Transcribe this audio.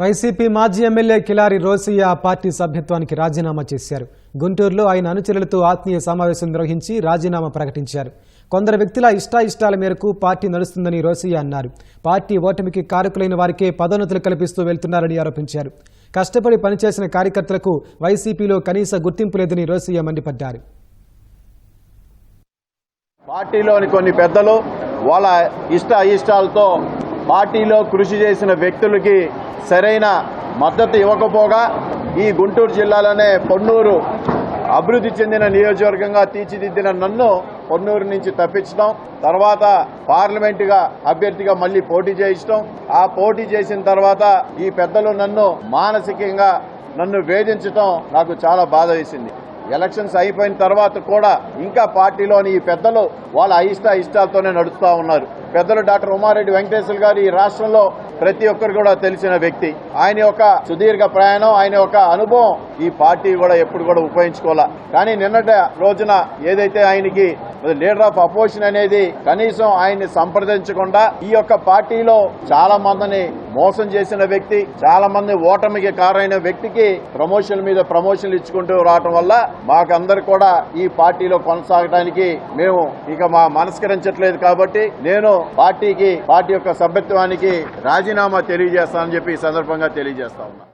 YCP మాజీ MLA Kilari Rosaiah ఆ party సభ్యత్వానికి రాజీనామా చేశారు. గుంటూరులో ఆయన అనుచరులతో ఆత్మీయ సమావేశం నిర్వహించి రాజీనామా ప్రకటించారు. కొందరు వ్యక్తుల ఇష్టాయిష్టాల మేరకు పార్టీ నడుస్తుందని రోసయ్య అన్నారు. పార్టీ ఓటమికి కారకులైన వారికే పదోన్నతులు కల్పిస్తూ వెళ్తున్నారని ఆరోపించారు. కష్టపడి పనిచేసిన కార్యకర్తలకు వైసీపీలో కనీస గుర్తింపు లేదని రోసయ్య మండిపడ్డారు. పార్టీలోని కొన్ని పెద్దలు వాళ్ళ ఇష్ట ఇష్టాలతో పార్టీలో కృషి చేసిన వ్యక్తులకి సరైన మద్దతు ఇవ్వకపోగా ఈ గుంటూరు జిల్లాలోనే పొన్నూరు అభివృద్ధి చెందిన నియోజకవర్గంగా తీర్చిదిద్దిన నన్ను పొన్నూరు నుంచి తప్పించడం తర్వాత పార్లమెంటుగా అభ్యర్థిగా మళ్ళీ పోటీ చేయించడం ఆ పోటీ చేసిన తర్వాత ఈ పెద్దలు నన్ను మానసికంగా నన్ను వేధించడం నాకు చాలా బాధ వేసింది. ఎలక్షన్స్ అయిపోయిన తర్వాత కూడా ఇంకా పార్టీలోని ఈ పెద్దలు వాళ్ళ అయిష్ట ఇష్టాలతోనే నడుస్తూ ఉన్నారు. పెద్దలు డాక్టర్ ఉమారెడ్డి వెంకటేశ్వర గారు ఈ రాష్ట్రంలో ప్రతి ఒక్కరు కూడా తెలిసిన వ్యక్తి. ఆయన యొక్క సుదీర్ఘ ప్రయాణం ఆయన యొక్క అనుభవం ఈ పార్టీ కూడా ఎప్పుడు కూడా ఉపయోగించుకోవాలా. కానీ నిన్నటి రోజున ఏదైతే ఆయనకి లీడర్ ఆఫ్ అపోజిషన్ అనేది కనీసం ఆయన్ని సంప్రదించకుండా ఈ యొక్క పార్టీలో చాలా మందిని మోసం చేసిన వ్యక్తి చాలా మంది ఓటమికి కారైన వ్యక్తికి ప్రమోషన్ మీద ప్రమోషన్లు ఇచ్చుకుంటూ రావటం వల్ల మాకందరు కూడా ఈ పార్టీలో కొనసాగడానికి మేము ఇక మా మనస్కరించట్లేదు కాబట్టి నేను పార్టీకి పార్టీ యొక్క సభ్యత్వానికి రాజీనామా తెలియజేస్తానని చెప్పి ఈ సందర్భంగా తెలియజేస్తా ఉన్నా.